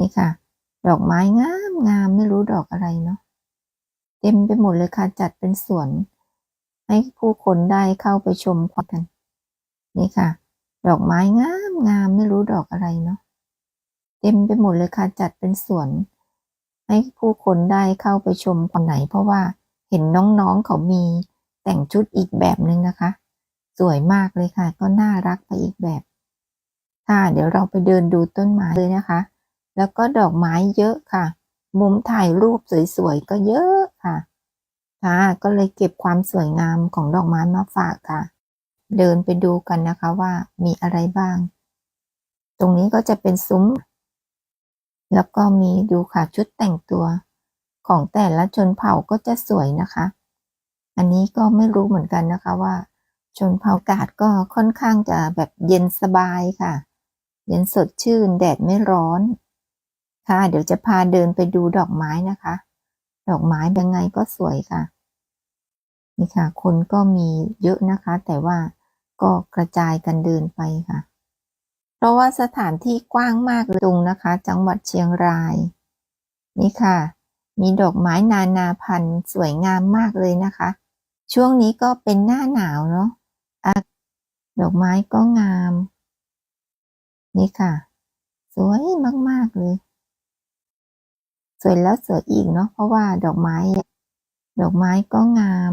นี่ค่ะ ดอกไม้งามงามไม่รู้ดอกอะไรเนาะเต็มไปหมดเลยค่ะจัดเป็นสวน ให้ผู้คนได้เข้าไปชมความกัน นี่ค่ะ ดอกไม้งามงามไม่รู้ดอกอะไรเนาะเต็มไปหมดเลยค่ะจัดเป็นสวน ให้ผู้คนได้เข้าไปชมความไหน เพราะว่าเห็นน้องๆเขามีแต่งชุดอีกแบบหนึ่งนะคะ สวยมากเลยค่ะ ก็น่ารักไปอีกแบบ ค่ะ เดี๋ยวเราไปเดินดูต้นไม้เลยนะคะ แล้วก็ดอกไม้เยอะค่ะ มุมถ่ายรูปสวยๆก็เยอะค่ะ ค่ะ ก็เลยเก็บความสวยงามของดอกไม้มาฝากค่ะ เดินไปดูกันนะคะว่ามีอะไรบ้าง ตรงนี้ก็จะเป็นซุ้ม แล้วก็มีดูค่ะชุดแต่งตัวของแต่ละชนเผ่าก็จะสวยนะคะ อันนี้ก็ไม่รู้เหมือนกันนะคะว่า ชนเผ่ากาศก็ค่อนข้างจะแบบเย็นสบายค่ะ เย็นสดชื่นแดดไม่ร้อน ค่ะ เดี๋ยวจะพาเดินไปดูดอกไม้นะคะ ดอกไม้เป็นไงก็สวยค่ะ นี่ค่ะ คนก็มีเยอะนะคะ แต่ว่าก็กระจายกันเดินไปค่ะ เพราะว่าสถานที่กว้างมากเลยตรงนะคะ จังหวัดเชียงราย นี่ค่ะ มีดอกไม้นานาพันธุ์สวยงามมากเลยนะคะ ช่วงนี้ก็เป็นหน้าหนาวเนาะอะดอกไม้ก็งาม นี่ค่ะ สวยมาก ๆ เลย สวยแล้วสวยอีกเนาะเพราะว่าดอกไม้ ดอกไม้ก็งาม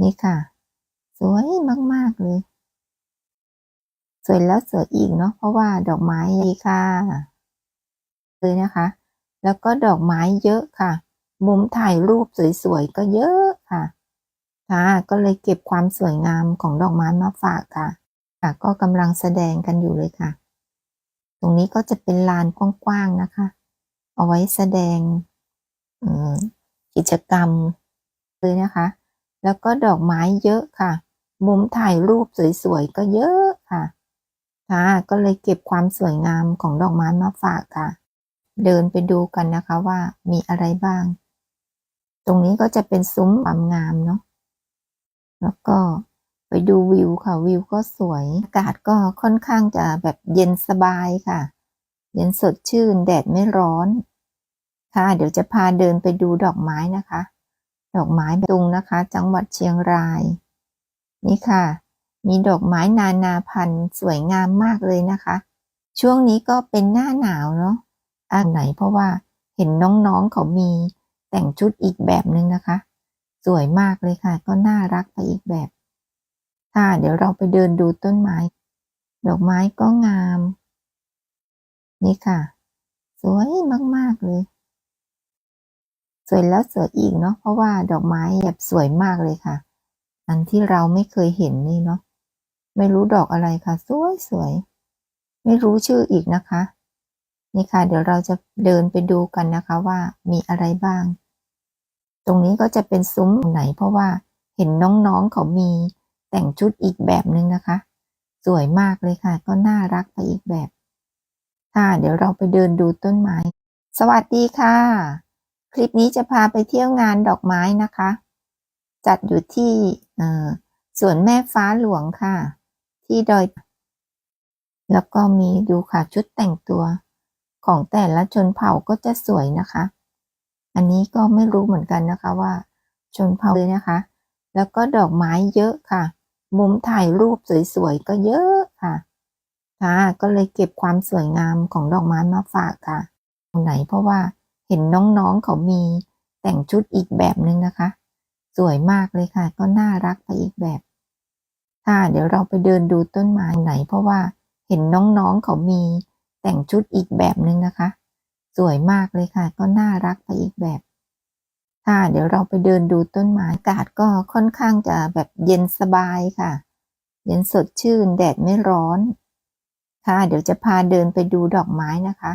นี่ค่ะ สวยมากๆเลย สวยแล้วสวยอีกเนาะเพราะว่าดอกไม้ดีค่ะเลยนะคะ แล้วก็ดอกไม้เยอะค่ะ มุมถ่ายรูปสวยๆก็เยอะค่ะค่ะก็เลยเก็บความสวยงามของดอกไม้มาฝากค่ะค่ะ ก็กำลังแสดงกันอยู่เลยค่ะ ตรงนี้ก็จะเป็นลานกว้างๆนะคะ เอาไว้แสดงกิจกรรมเลยนะคะ แล้วก็ดอกไม้เยอะค่ะ มุมถ่ายรูปสวยๆก็เยอะค่ะค่ะ ก็เลยเก็บความสวยงามของดอกไม้มาฝากค่ะ เดินไปดูกันนะคะว่ามีอะไรบ้าง ตรงนี้ก็จะเป็นซุ้มความงามเนาะ แล้วก็ไปดูวิวค่ะ วิวก็สวย อากาศก็ค่อนข้างจะแบบเย็นสบายค่ะ เย็นสดชื่น แดดไม่ร้อน ค่ะเดี๋ยวจะพาเดินไปดูดอกไม้นะคะ ดอกไม้ตุงนะคะ จังหวัดเชียงราย นี่ค่ะ มีดอกไม้นานาพันธุ์สวยงามมากเลยนะคะ ช่วงนี้ก็เป็นหน้าหนาวเนาะอันไหนเพราะว่าเห็นน้องๆเขามีแต่งชุดอีกแบบนึงนะคะ สวยมากเลยค่ะ ก็น่ารักไปอีกแบบ ค่ะ เดี๋ยวเราไปเดินดูต้นไม้ ดอกไม้ก็งาม นี่ค่ะ สวยมากๆเลย สวยแล้วสวยอีกเนาะเพราะว่าดอกไม้แบบสวยมากเลยค่ะ อันที่เราไม่เคยเห็นนี่เนาะไม่รู้ดอกอะไรค่ะ สวยสวย ไม่รู้ชื่ออีกนะคะ นี่ค่ะ เดี๋ยวเราจะเดินไปดูกันนะคะว่ามีอะไรบ้าง ตรงนี้ก็จะเป็นซุ้มไหน เพราะว่าเห็นน้องๆเขามีแต่งชุดอีกแบบนึงนะคะ สวยมากเลยค่ะ ก็น่ารักไปอีกแบบ ค่ะ เดี๋ยวเราไปเดินดูต้นไม้ สวัสดีค่ะ คลิปนี้จะพาไปเที่ยวงานดอกไม้นะคะ จัดอยู่ที่สวนแม่ฟ้าหลวงค่ะ ที่ดอย แล้วก็มีดูค่ะชุดแต่งตัวของแต่ละชนเผ่าก็จะสวยนะคะ อันนี้ก็ไม่รู้เหมือนกันนะคะว่า ชนเผ่าเลยนะคะ แล้วก็ดอกไม้เยอะค่ะ มุมถ่ายรูปสวยๆก็เยอะค่ะค่ะก็เลยเก็บความสวยงามของดอกไม้มาฝากค่ะตรงไหนเพราะว่า เห็นน้องๆเขามีแต่งชุดอีกแบบนึงนะคะ สวยมากเลยค่ะ ก็น่ารักไปอีกแบบ ค่ะ เดี๋ยวเราไปเดินดูต้นไม้ไหน เพราะว่าเห็นน้องๆเขามีแต่งชุดอีกแบบนึงนะคะ สวยมากเลยค่ะ ก็น่ารักไปอีกแบบ ค่ะ เดี๋ยวเราไปเดินดูต้นไม้อากาศก็ค่อนข้างจะแบบเย็นสบายค่ะ เย็นสดชื่นแดดไม่ร้อน ค่ะ เดี๋ยวจะพาเดินไปดูดอกไม้นะคะ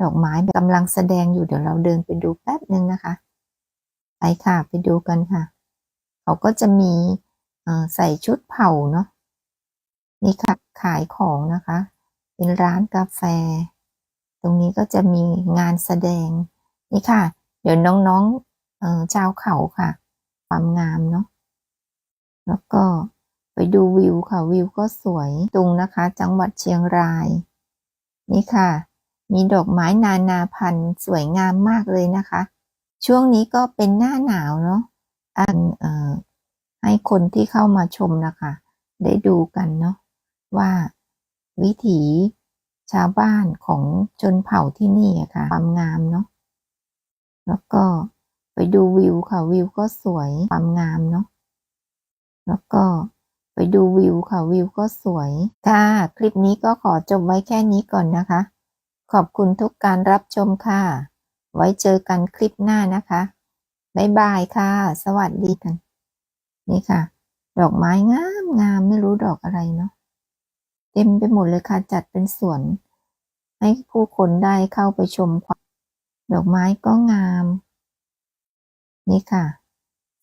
ดอกไม้กำลังแสดงอยู่เดี๋ยวเราเดินไปดูแป๊บหนึ่งนะคะไปค่ะไปดูกันค่ะ เขาก็จะมีใส่ชุดเผาเนาะนี่ค่ะขายของนะคะ เป็นร้านกาแฟ ตรงนี้ก็จะมีงานแสดง นี่ค่ะ เดี๋ยวน้องๆเจ้าเขาค่ะ ความงามเนาะแล้วก็ไปดูวิวค่ะวิวก็สวยตรงนะคะ จังหวัดเชียงราย นี่ค่ะ มีดอกไม้นานาพันธุ์สวยงามมากเลยนะคะ ช่วงนี้ก็เป็นหน้าหนาวเนาะอันเอ่อให้คนที่เข้ามาชมนะคะ ได้ดูกันเนาะว่าวิถีชาวบ้านของชนเผ่าที่นี่อะค่ะความงามเนาะแล้วก็ไปดูวิวค่ะวิวก็สวยความงามเนาะแล้วก็ไปดูวิวค่ะวิวก็สวย ค่ะ คลิปนี้ก็ขอจบไว้แค่นี้ก่อนนะคะ ขอบคุณทุกการรับชมค่ะ ไว้เจอกันคลิปหน้านะคะ บ๊ายบายค่ะ สวัสดีกันนี่ค่ะ ดอกไม้งามงามไม่รู้ดอกอะไรเนาะ เต็มไปหมดเลยค่ะ จัดเป็นสวน ให้ผู้คนได้เข้าไปชมความดอกไม้ก็งาม นี่ค่ะ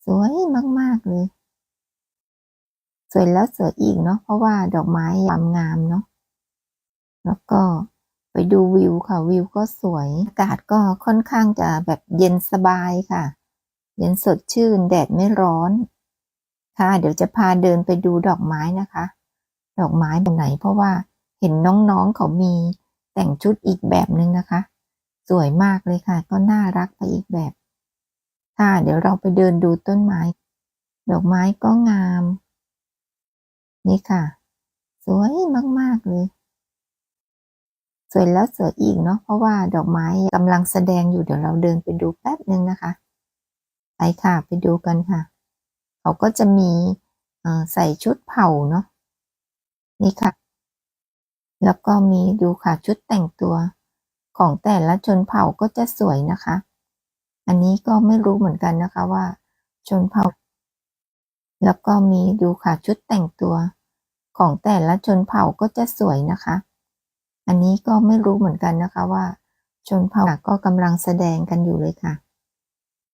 สวยมาก ๆ เลย สวยแล้วสวยอีกเนาะ เพราะว่าดอกไม้ความงามเนาะ แล้วก็ ไปดูวิวค่ะวิวก็สวยอากาศก็ค่อนข้างจะแบบเย็นสบายค่ะ เย็นสดชื่นแดดไม่ร้อน ค่ะ เดี๋ยวจะพาเดินไปดูดอกไม้นะคะ ดอกไม้แบบไหนเพราะว่าเห็นน้องๆเขามีแต่งชุดอีกแบบหนึ่งนะคะ สวยมากเลยค่ะ ก็น่ารักไปอีกแบบ ค่ะ เดี๋ยวเราไปเดินดูต้นไม้ ดอกไม้ก็งาม นี่ค่ะ สวยมากๆเลย วยแล้วสวยอีกเนาะเพราะว่าดอกไม้กำลังแสดงอยู่เดี๋ยวเราเดินไปดูแป๊บหนึ่งนะคะไปค่ะไปดูกันค่ะ เขาก็จะมีใส่ชุดเผาเนาะนี่ค่ะ แล้วก็มีดูค่ะชุดแต่งตัวของแต่ละชนเผ่าก็จะสวยนะคะ อันนี้ก็ไม่รู้เหมือนกันนะคะว่า ชนเผ่า แล้วก็มีดูค่ะชุดแต่งตัวของแต่ละชนเผ่าก็จะสวยนะคะ อันนี้ก็ไม่รู้เหมือนกันนะคะว่า ชนเผ่าก็กำลังแสดงกันอยู่เลยค่ะ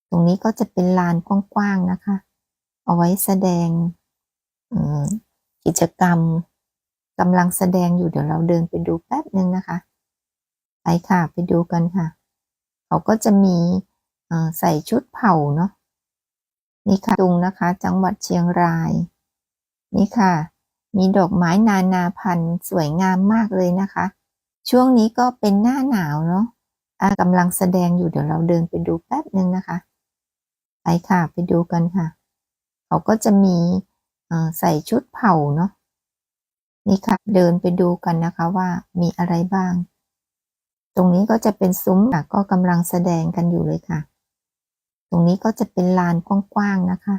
ตรงนี้ก็จะเป็นลานกว้างๆนะคะ เอาไว้แสดงกิจกรรมกำลังแสดงอยู่เดี๋ยวเราเดินไปดูแป๊บหนึ่งนะคะไปค่ะไปดูกันค่ะ เขาก็จะมีใส่ชุดเผ่าเนาะนี่ค่ะตุงนะคะ จังหวัดเชียงราย นี่ค่ะ มีดอกไม้นานาพันธุ์สวยงามมากเลยนะคะ ช่วงนี้ก็เป็นหน้าหนาวเนาะกำลังแสดงอยู่เดี๋ยวเราเดินไปดูแป๊บหนึ่งนะคะไปค่ะไปดูกันค่ะ เขาก็จะมีใส่ชุดเผ่าเนาะนี่ค่ะ เดินไปดูกันนะคะว่ามีอะไรบ้าง ตรงนี้ก็จะเป็นซุ้มก็กำลังแสดงกันอยู่เลยค่ะ ตรงนี้ก็จะเป็นลานกว้างๆนะคะ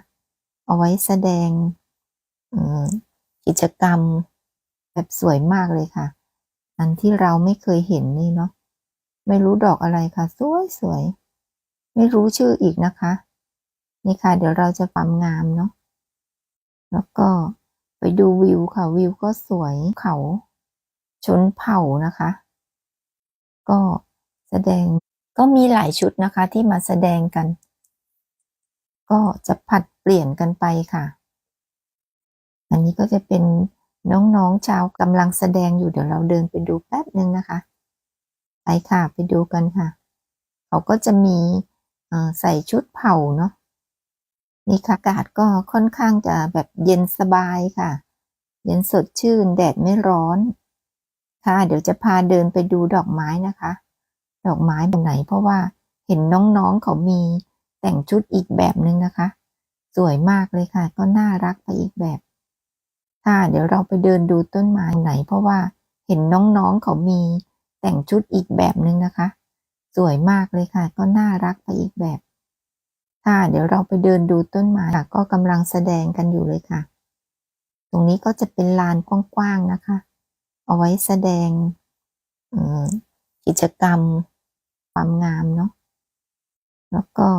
เอาไว้แสดงกิจกรรมแบบสวยมากเลยค่ะ อันที่เราไม่เคยเห็นนี่เนาะไม่รู้ดอกอะไรค่ะ สวยสวยไม่รู้ชื่ออีกนะคะ นี่ค่ะ เดี๋ยวเราจะความงามเนาะแล้วก็ไปดูวิวค่ะวิวก็สวยเขาชนเผ่านะคะ ก็แสดงก็มีหลายชุดนะคะที่มาแสดงกัน ก็จะผัดเปลี่ยนกันไปค่ะ อันนี้ก็จะเป็น น้องๆชาวกำลังแสดงอยู่เดี๋ยวเราเดินไปดูแป๊บหนึ่งนะคะไปค่ะไปดูกันค่ะ เขาก็จะมีใส่ชุดเผ่าเนาะนี่ค่ะอากาศก็ค่อนข้างจะแบบเย็นสบายค่ะ เย็นสดชื่นแดดไม่ร้อน ค่ะ เดี๋ยวจะพาเดินไปดูดอกไม้นะคะ ดอกไม้แบบไหนเพราะว่าเห็นน้องๆเขามีแต่งชุดอีกแบบนึงนะคะ สวยมากเลยค่ะ ก็น่ารักไปอีกแบบ ค่ะเดี๋ยวเราไปเดินดูต้นไม้ไหน เพราะว่าเห็นน้องๆเขามีแต่งชุดอีกแบบหนึ่งนะคะ สวยมากเลยค่ะ ก็น่ารักไปอีกแบบ ค่ะ เดี๋ยวเราไปเดินดูต้นไม้ก็กำลังแสดงกันอยู่เลยค่ะ ตรงนี้ก็จะเป็นลานกว้างๆนะคะ เอาไว้แสดงกิจกรรมความงามเนาะแล้วก็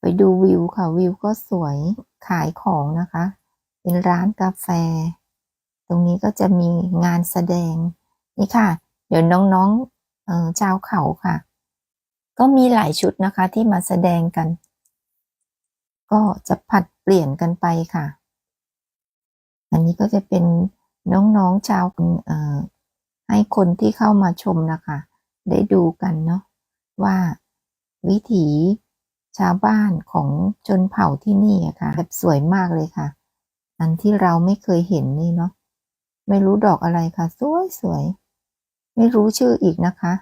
ไปดูวิวค่ะวิวก็สวยขายของนะคะ เป็นร้านกาแฟ ตรงนี้ก็จะมีงานแสดง นี่ค่ะ เดี๋ยวน้องๆชาวเขาค่ะ ก็มีหลายชุดนะคะที่มาแสดงกัน ก็จะผัดเปลี่ยนกันไปค่ะ อันนี้ก็จะเป็นน้องๆชาวเอ่อให้คนที่เข้ามาชมนะคะ ได้ดูกันเนาะว่าวิถีชาวบ้านของชนเผ่าที่นี่อะค่ะ แบบสวยมากเลยค่ะ อันที่เราไม่เคยเห็นนี่เนาะไม่รู้ดอกอะไรค่ะ สวยสวย ไม่รู้ชื่ออีกนะคะ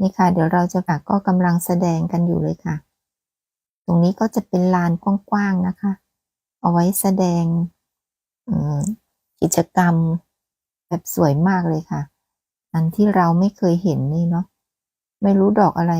นี่ค่ะ เดี๋ยวเราจะก็กำลังแสดงกันอยู่เลยค่ะ ตรงนี้ก็จะเป็นลานกว้างๆนะคะ เอาไว้แสดงกิจกรรมแบบสวยมากเลยค่ะ อันที่เราไม่เคยเห็นนี่เนาะไม่รู้ดอกอะไร